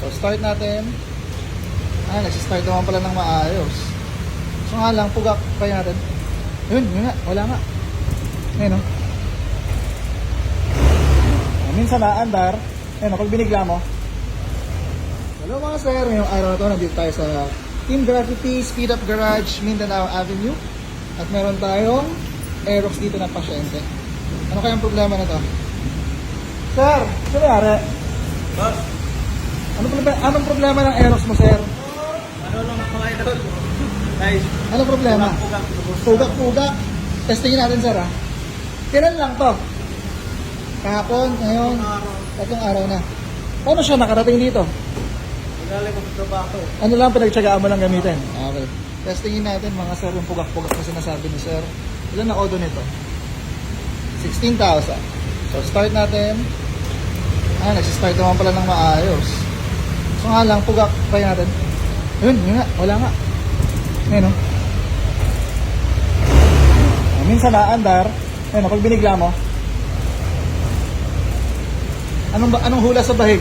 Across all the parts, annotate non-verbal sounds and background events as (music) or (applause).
So, start natin. Ah, nagsistart naman pala ng maayos. So nga lang, pugak pa natin. Yun, yun nga, wala nga. Ayun, oh. Ah, Minsan naandar. Ayun, oh, pag binigla mo. Hello mga sir, ngayong araw na to, nandito tayo sa Team Graffiti Speed Up Garage, Mindanao Avenue. At meron tayong Aerox dito na pasyente. Ano kayang problema na to? Sir, ano nangyari? Boss, Ano problema, anong problema ng Aerox mo, sir? ano lang mga idol? Guys, Anong problema? Pugak-pugak. Testingin natin, sir, ha? Kailan lang to? Kahapon, ngayon, tatlong araw na. Paano siya nakarating dito? Magaling ko sa trabaho. Ano lang pinagtsagaan mo lang gamitin? Okay. Testingin natin mga sir yung pugak-pugak na sinasabi ni sir. Ilan na odo nito? 16,000. So start natin. Ah, nagsistart naman pala ng maayos. So nga lang, pugak pa natin. Yun, yun nga, wala nga. Ayun oh. Ah, minsan naandar. Ayun oh, pag binigla mo. Anong, ba, anong hula sa bahig?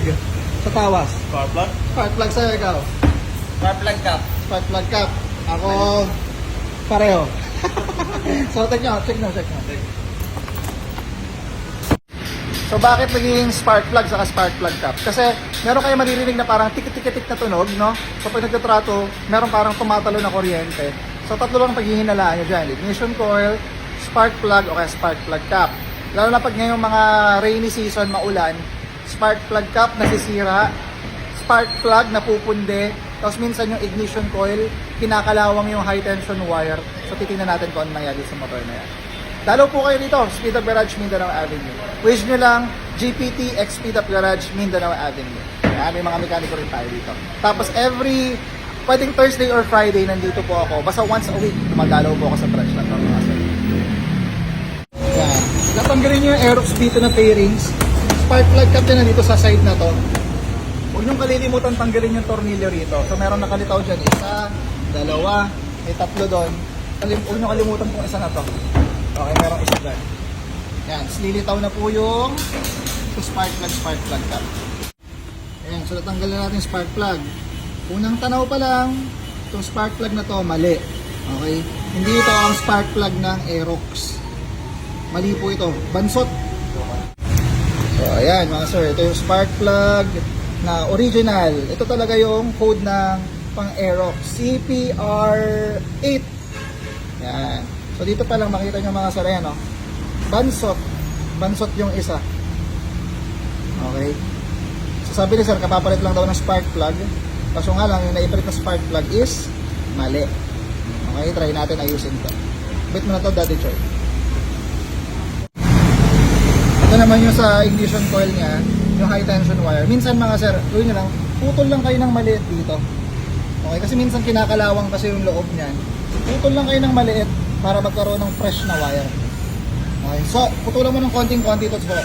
Sa tawas? Car plug? Spark plug sa'yo ikaw. Car plug cap. Spark plug cap. Ako, pareho. (laughs) so, check nyo, check nyo, check nyo. So, bakit naging spark plug saka spark plug cap? Kasi, meron kayo maririnig na parang tikit-tikit na tunog, no? So, pag nagtatrato, meron parang tumatalo na kuryente. So, tatlo lang paghihinalaan nyo dyan. Ignition coil, spark plug, o kaya spark plug cap. Lalo na pag ngayong mga rainy season, maulan, spark plug cap nasisira, spark plug napupunde, tapos minsan yung ignition coil, kinakalawang yung high tension wire. So titingnan natin kung ano nangyari sa motor na yan. Dalaw po kayo dito, Speed Up Garage, Mindanao Avenue. Wish nyo lang, GPT X Speed Up Garage, Mindanao Avenue. Yan, may mga mekaniko rin tayo dito. Tapos every, pwedeng Thursday or Friday, nandito po ako. Basta once a week, dumadalaw po ako sa branch to, mga sir. Yan. Natanggalin nyo yung Aerox dito na pairings. Spark plug cap na dito sa side na to. Huwag niyong kalilimutan tanggalin yung tornilyo rito. So meron nakalitaw dyan, isa, dalawa, may tatlo doon. Huwag niyong kalimutan kung isa na to. Okay, meron isa dyan. Yan, slilitaw na po yung spark plug, spark plug cap. Ayan, so natanggal na natin spark plug. Unang tanaw pa lang, itong spark plug na to, mali. Okay? Hindi ito ang spark plug ng Aerox. Mali po ito. Bansot. So, ayan mga sir. Ito yung spark plug na original. Ito talaga yung code ng pang Aerox. CPR8. Yan. So, dito pa lang makita nyo mga sir. Ayan, oh. Bansot. Bansot yung isa. Okay. So, sabi ni sir, kapapalit lang daw ng spark plug. Kaso nga lang, yung naipalit na spark plug is mali. Okay, try natin ayusin to. Bit mo na to, Daddy Choy. Ito naman yung sa ignition coil niya, yung high tension wire. Minsan mga sir, gawin nyo lang, putol lang kayo ng maliit dito. Okay, kasi minsan kinakalawang kasi yung loob niyan. Putol lang kayo ng maliit para magkaroon ng fresh na wire. Okay, so putulan mo ng konting-konti ito po.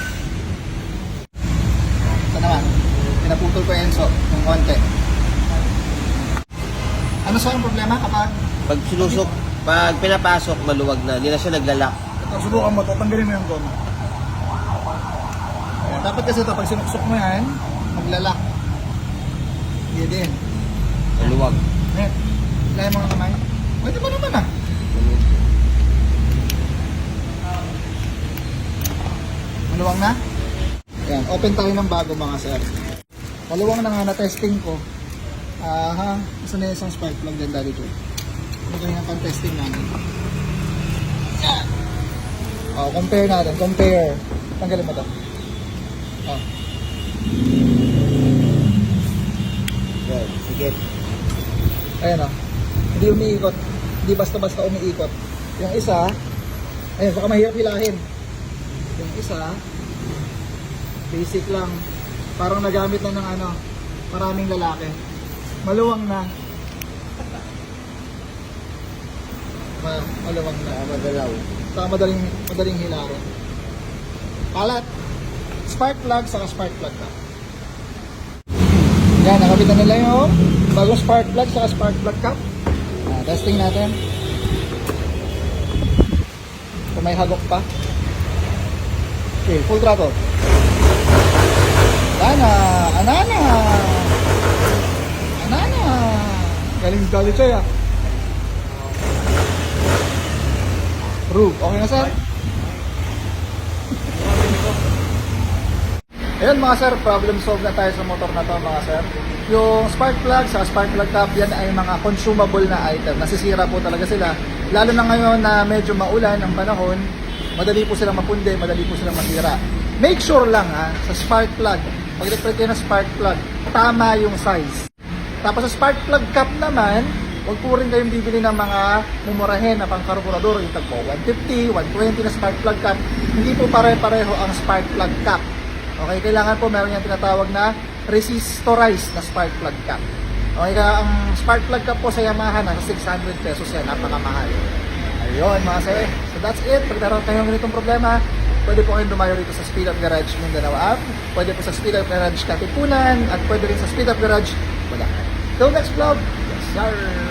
Ito naman, pinaputol ko yung Enzo ng konti. Ano sa ang problema kapag Pag sinusok, pag pinapasok, maluwag na. Hindi na siya naglalak. Ito, subukan mo to, tanggalin mo yung goma. Dapat kasi ito, pag sinuksok mo yan, maglalak. Hindi din. Maluwag. Ayan, layan mo nga kamay. Pwede mo naman ah. Maluwang na? Ayan, open tayo ng bago mga sir. Maluwang na nga na-testing ko. Aha, isa na isang spark plug din dali ko. Ito yung pang-testing namin. Yan. Oh, compare natin, compare. Tanggalin mo to. Oh. Good. Sige. Ayan o. Hindi umiikot. Hindi basta-basta umiikot. Yung isa, ayun, baka mahirap hilahin. Yung isa, basic lang. Parang nagamit na ng ano, maraming lalaki. Maluwang na. Ma maluwang na. Madalaw. Saka madaling, madaling hilahin. Palat. Spark plug, saka spark plug ka. Yan, nakabit na nila yung bagong spark plug saka spark plug cap. Ah, testing natin. Kung may hagok pa. Okay, full throttle. Ana, anana. galit siya, ah. Rube, okay na, sir? Ayun mga sir, problem solved na tayo sa motor na to mga sir. Yung spark plug sa spark plug cap, yan ay mga consumable na item. Nasisira po talaga sila. Lalo na ngayon na medyo maulan ang panahon, madali po silang mapundi, madali po silang masira. Make sure lang ha, sa spark plug, pag nag kayo ng spark plug, tama yung size. Tapos sa spark plug cap naman, huwag po rin kayong bibili ng mga mumurahin na pang karburador, yung tagpo 150, 120 na spark plug cap. Hindi po pare-pareho ang spark plug cap. Okay, kailangan po meron yung tinatawag na resistorized na spark plug cap. Okay, ang spark plug cap po sa Yamaha na 600 pesos yan, napakamahal. Ayun mga sir, that's it. Pag meron kayong ganitong problema, pwede po kayong dumayo dito sa Speed Up Garage Mindanao app, pwede po sa Speed Up Garage Katipunan, at pwede rin sa Speed Up Garage Bulacan. Till next vlog, yes sir!